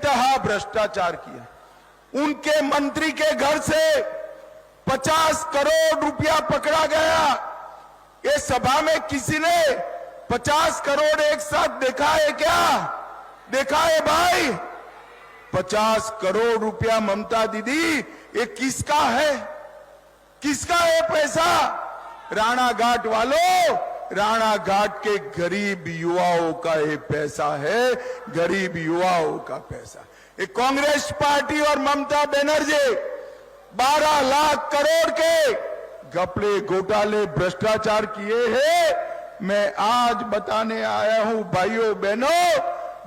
भ्रष्टाचार किया। उनके मंत्री के घर से 50 करोड़ रुपया पकड़ा गया। ये सभा में किसी ने 50 करोड़ एक साथ देखा है क्या? देखा है भाई? 50 करोड़ रुपया ममता दीदी, ये किसका है? किसका है पैसा? राणा घाट वालों राणा घाट के गरीब युवाओं का ये पैसा है, गरीब युवाओं का पैसा। ये कांग्रेस पार्टी और ममता बनर्जी 12 लाख करोड़ के घपले घोटाले भ्रष्टाचार किए हैं। मैं आज बताने आया हूँ, भाइयों बहनों,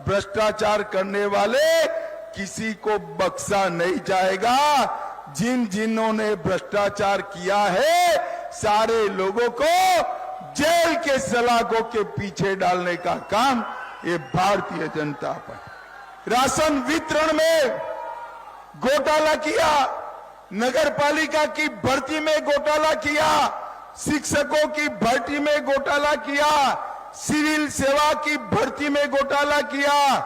भ्रष्टाचार करने वाले किसी को बख्शा नहीं जाएगा। जिन जिन्होंने भ्रष्टाचार किया है, सारे लोगों को जेल के सलाखों के पीछे डालने का काम ये भारतीय जनता पार्टी राशन वितरण में घोटाला किया नगर पालिका की भर्ती में घोटाला किया, शिक्षकों की भर्ती में घोटाला किया, सिविल सेवा की भर्ती में घोटाला किया,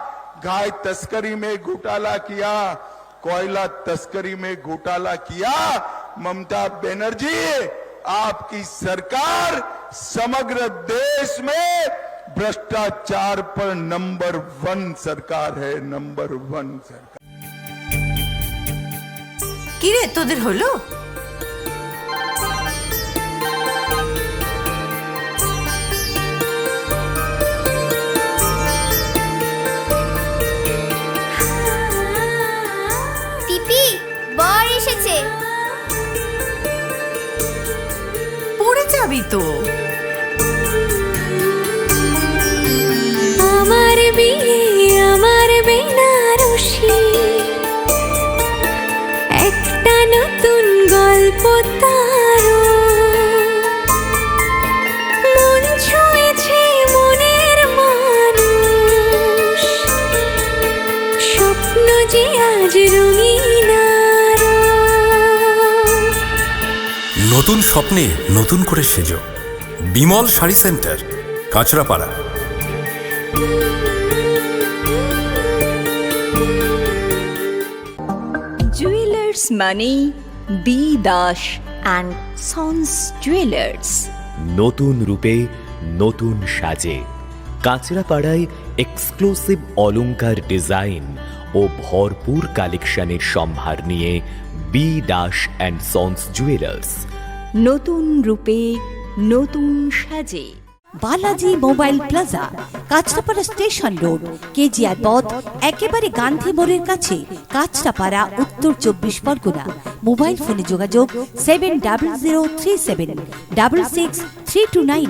गाय तस्करी में घोटाला किया, कोयला तस्करी में घोटाला किया। ममता बनर्जी, आपकी सरकार समग्र देश में भ्रष्टाचार पर नंबर वन सरकार है नंबर वन सरकार কিরে তোদের হলো পিপি বর এসেছে পড়ে যাবি তো যে আজ রঙিন নতুন স্বপ্নে নতুন করে সেজ। বিমল শাড়ি সেন্টার কাঁচরাপাড়া। জুয়েলার্স মানেই B Das and sons jewellers নতুন রূপে নতুন সাজে। কাঁচরাপাড়ায় এক্সক্লুসিভ অলংকার ডিজাইন ও ভরপুর কালেকশনের সম্ভার নিয়ে B Das and sons jewellers নতুন রূপে, নতুন সাজে। Balaji mobile plaza, Kanchrapara station road, KGR পথ, একেবারে গান্ধী মোড়ের কাছে, কাঁচরাপাড়া, উত্তর চব্বিশ পরগনা। মোবাইল ফোনে যোগাযোগ seven double zero three seven double six three two nine